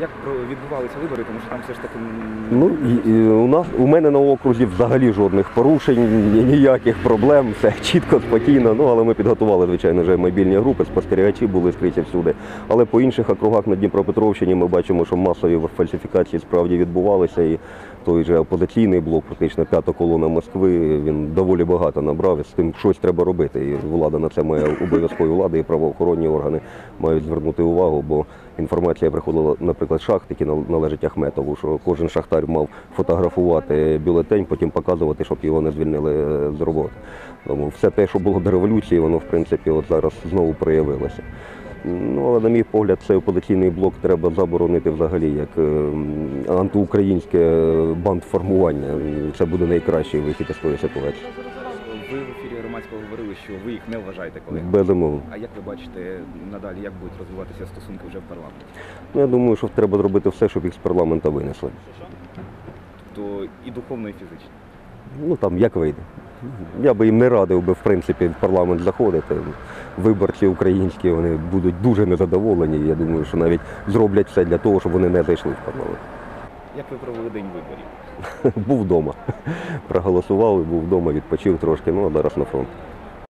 як відбувалися вибори, тому що там все ж таки Ну, у нас у мене на окрузі взагалі жодних порушень, ніяких проблем, все чітко, спокійно. Ну але ми підготували, звичайно, вже мобільні групи, спостерігачі були скриті всюди. Але по інших округах на Дніпропетровщині ми бачимо, що масові фальсифікації справді відбувалися. І той же опозиційний блок, практично п'ята колона Москви, він доволі багато набрав. І з тим щось треба робити. І влада на це має обов'язково влада і правоохоронні органи мають звернути увагу, бо інформація приходила, наприклад, з шахт, які належать Ахметову, що кожен шахтар мав фотографувати бюлетень, потім показувати, щоб його не звільнили е, з роботи. Тому все те, що було до революції, воно в принципі от зараз знову проявилося. Ну, але на мій погляд, цей опозиційний блок треба заборонити взагалі як е, антиукраїнське бандформування. Це буде найкращий вихід із тої ситуації. Ви в ефірі громадського говорили, що ви їх не вважаєте колегами. Безумовно. А як ви бачите надалі, як будуть розвиватися стосунки вже в парламенті? Ну, я думаю, що треба зробити все, щоб їх з парламента винесли. Тобто і духовно, і фізично. Ну там як вийде. Я би їм не радив би в принципі в парламент заходити. Виборці українські вони будуть дуже незадоволені. Я думаю, що навіть зроблять все для того, щоб вони не зайшли в парламент. Як ви провели день виборів? Був вдома. Проголосував і був вдома, відпочив трошки, ну а зараз на фронт.